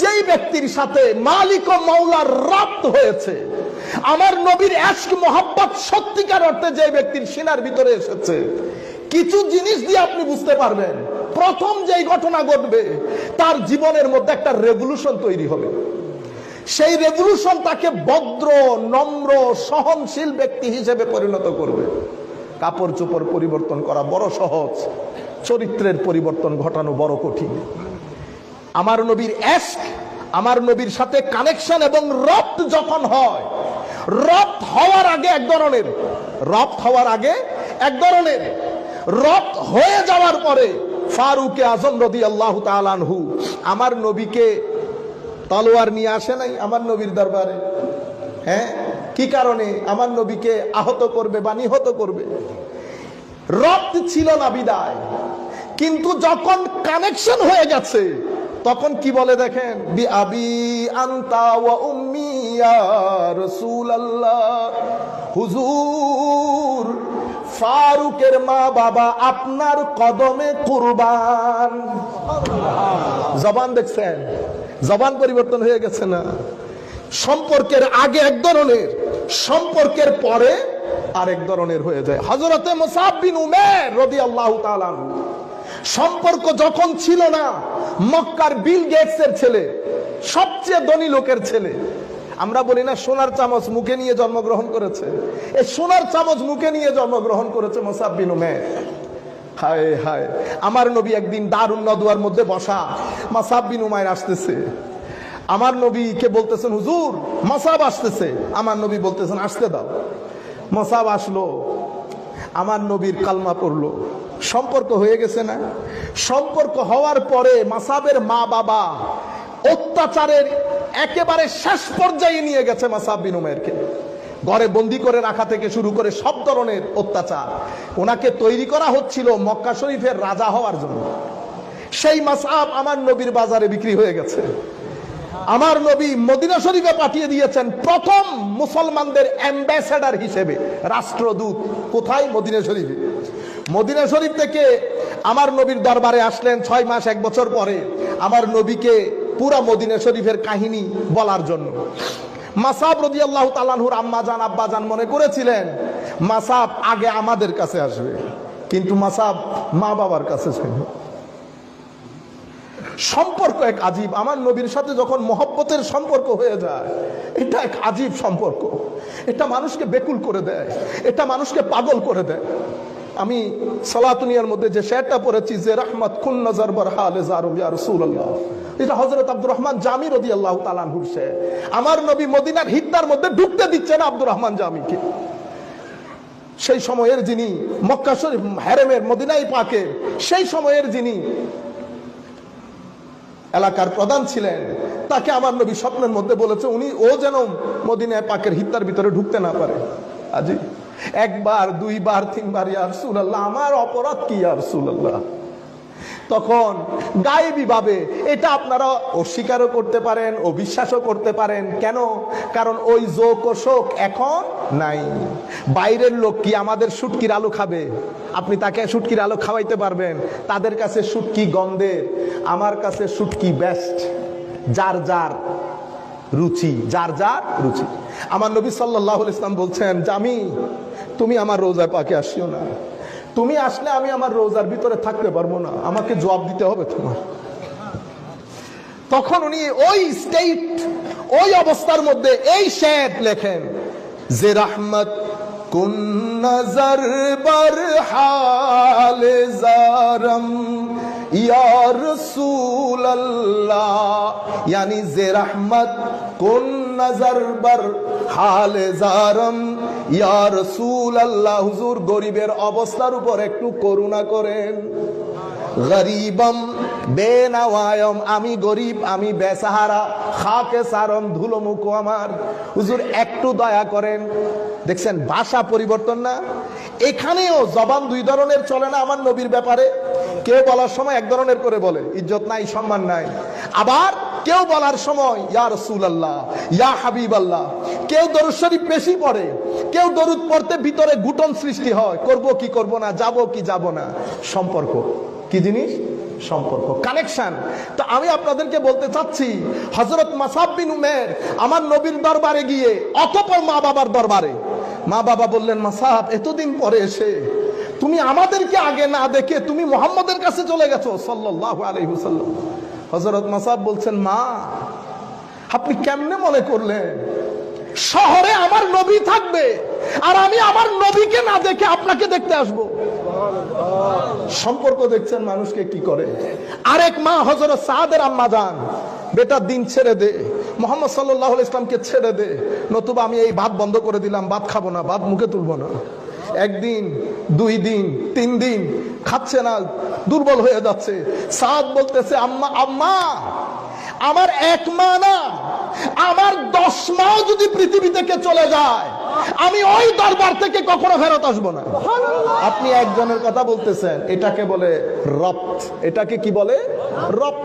যেই ব্যক্তির সাথে মালিক ও মাওলার রাত হয়েছে, আমার নবীর এশক মোহাব্বত সত্যিকার অর্থে যে ব্যক্তির সিনার ভিতরে এসেছে, কিছু জিনিস দিয়ে আপনি বুঝতে পারবেন, প্রথম যেই ঘটনা ঘটবে, তার জীবনের মধ্যে একটা রেভলিউশন তৈরি হবে। সেই রেভলিউশন তাকে ভদ্র, নম্র, সহনশীল ব্যক্তি হিসেবে পরিণত করবে। কাপড় চোপড় পরিবর্তন করা বড় সহজ, চরিত্রের পরিবর্তন ঘটানো বড় কঠিন। আমার নবীর আমার নবীর সাথে কানেকশন এবং রপ্ত যখন হয়, রপ্ত হওয়ার আগে এক ধরনের, রপ্ত হওয়ার আগে এক ধরনের, রপ্ত হয়ে যাওয়ার পরে ফারুকে আজম রদি আল্লাহ তালানহু আমার নবীকে তলোয়ার নিয়ে আসে নাই আমার নবীর দরবারে। হ্যাঁ? কি কারণে? আমার নবীকে আহত করবে বা নিহত করবে? রক্ত ছিল না বিদায়। কিন্তু যখন কানেকশন হয়ে গেছে তখন কি বলে দেখেন? বি আবি আন্তা ওয়া উম্মি ইয়া রাসূলুল্লাহ। হুজুর, ফারুকের মা বাবা আপনার কদমে কুরবান। জবান দেখছেন? জবান পরিবর্তন হয়ে গেছে না? সম্পর্কের আগে এক ধরনের, সম্পর্কের পরে আরেক ধরনের হয়ে যায়। হজরতে মোসাবিন উমের রদি আল্লাহ সম্পর্ক যখন ছিল না, মক্কার বিল গেটস ছেলে, সবচেয়ে ধনী লোকের ছেলে। আমরা বলি না, সোনার চামচ মুখে নিয়ে জন্মগ্রহণ করেছে। এই সোনার চামচ মুখে নিয়ে জন্মগ্রহণ করেছে মোসাব্বিন হায় হায়, আমার নবী একদিন দারুণ নদুয়ার মধ্যে বসা মাসাব্বিন উমায়ের আসতেছে। আমার নবীকে বলতেছেন, হুজুর, মাসাব আসতেছে। আমার নবী বলতেছেন, আসতে দাও। মাসাব আসলো, আমার নবীর কালমা পড়ল। সম্পর্ক হয়ে গেছে না। সম্পর্ক হওয়ার পরে মাসাবের মা বাবা অত্যাচারের একেবারে শেষ পর্যায়ে নিয়ে গেছে মাসাব বিন ঘরে বন্দি করে রাখা থেকে শুরু করে সব ধরনের অত্যাচার। ওনাকে তৈরি করা হচ্ছিল মক্কা শরীফের রাজা হওয়ার জন্য। সেই মাসাব আমার নবীর বাজারে বিক্রি হয়ে গেছে। আমার নবী মদিনা শরীফে পাঠিয়ে দিয়েছেন প্রথম মুসলমানদের অ্যাম্বাসেডার হিসেবে। রাষ্ট্রদূত কোথায়? মদিনা শরীফে। মদিনা শরীফ থেকে আমার নবীর দরবারে আসলেন ছয় মাস, এক বছর পরে আমার নবীকে পুরা মদিনা শরীফের কাহিনী বলার জন্য। মাসাব রদি আল্লাহ তালানহুর আম্মা জান, আব্বা জান মনে করেছিলেন, মাসাব আগে আমাদের কাছে আসবে, কিন্তু মাসাব মা বাবার কাছে ছিল সম্পর্ক এক আজীব, আমার নবীর সাথে যখন মহব্বতের সম্পর্ক হয়ে যায়, এটা এক আজীব সম্পর্ক। এটা মানুষকে বেকুল করে দেয়, এটা মানুষকে পাগল করে দেয়। আমি সালাতুনিয়ার মধ্যে যে শেরটা পড়েছি, যে রহমত খুন নজর বর হালে জারুম রাসূলুল্লাহ। এটা হযরত আব্দুর রহমান জামি রাদিয়াল্লাহু তাআলা আনহুর শের আমার নবী মদিনার হিদ্দার মধ্যে ঢুকতে দিচ্ছে না আব্দুর রহমান জামিকে। সেই সময়ের যিনি মক্কা শরীফ হ্যারেমের মদিনাই পাকে, সেই সময়ের যিনি এলাকার প্রধান ছিলেন, তাকে আমার নবী স্বপ্নের মধ্যে বলেছে, উনি ও যেন মদিনায় পাকের হিত্তার ভিতরে ঢুকতে না পারে। আজি একবার, দুইবার, তিনবার ইয়ার সুলাল্লাহ আমার অপরাধ কি ইয়ার সুলাল্লাহ তখন গায়েবী ভাবে এটা আপনারা অস্বীকারও করতে পারেন, অবিশ্বাসও করতে পারেন। কেন? কারণ ওই যোগ ও শোক এখন নাই। বাইরের লোক কি আমাদের সুটকির আলু খাবে? আপনি তাকে সুটকির আলু খাওয়াইতে পারবেন। তাদের কাছে সুটকি গন্ধের, আমার কাছে সুটকি বেস্ট যার যার। রুচি, যার যার রুচি। আমার নবী সাল্লাহ ইসলাম বলছেন, জামি, তুমি আমার রোজায় পাকে আসিও না। তুমি আসলে আমি আমার রোজার ভিতরে থাকতে পারব না। আমাকে জবাব দিতে হবে তোমার। তখন উনি ওই স্টেট ওই অবস্থার মধ্যে এই শেট লেখেন, যে রহমত কুন বর হাল জারম ইয়ার ইয়ানি জে রহমত, কোন নজর বর জারম। ইয়ার আল্লাহ হুজুর গরিবের অবস্থার উপর একটু করুণা করেন। গরিবম, বেনাওয়ায়ম, আমি গরিব, আমি বেসাহারা, খাকে সারম ধুলো মুখো আমার। হুজুর একটু দয়া করেন। দেখছেন, ভাষা পরিবর্তন না? এখানেও জবান দুই ধরনের চলে না আমার নবীর ব্যাপারে? কেউ বলার সময় এক ধরনের করে বলে, ইজ্জত নাই, সম্মান নাই। আবার কেউ বলার সময়, ইয়া রসুল আল্লাহ ইয়া হাবিব আল্লাহ কেউ দরুদ বেশি পড়ে, কেউ দরুদ পড়তে ভিতরে গুটন সৃষ্টি হয়, করব কি করব না, যাব কি যাব না। সম্পর্ক। কি জিনিস? সম্পর্ক। কানেকশন। তো আমি আপনাদেরকে বলতে চাচ্ছি হজরত মাসাব বিন উমের আমার নবীর দরবারে গিয়ে, অতপর মা বাবার দরবারে, মা বাবা বললেন, মাসাব, এতদিন পরে এসে তুমি আমাদেরকে আগে না দেখে তুমি মোহাম্মদের কাছে চলে গেছো সাল্লাহ আলহিহুসাল্লাম হজরত মাসাব বলছেন, মা, আপনি কেমনে মনে করলেন? শহরে আমার নবী থাকবে আর আমি আমার নবীকে না দেখে আপনাকে দেখতে আসব। সম্পর্ক দেখছেন মানুষকে কি করে? আরেক মা হজরত সাদের আম্মা যান বেটার দিন ছেড়ে দে। মোহাম্মদ সাল্লাহ ইসলামকে ছেড়ে দে। নতুবা আমি এই ভাত বন্ধ করে দিলাম, ভাত খাব না, ভাত মুখে তুলবো না। একদিন, দুই দিন, তিন দিন খাচ্ছে না, দুর্বল হয়ে যাচ্ছে। সাদ বলতেছে, আম্মা আম্মা, আমার এক মা না, আমার দশ মাও যদি পৃথিবী থেকে চলে যায়, আমি ওই দরবার থেকে কখনো ফেরত আসব না। আপনি একজনের কথা বলতেছেন, এটাকে বলে রপ্ত। এটাকে কি বলে? রপ্ত।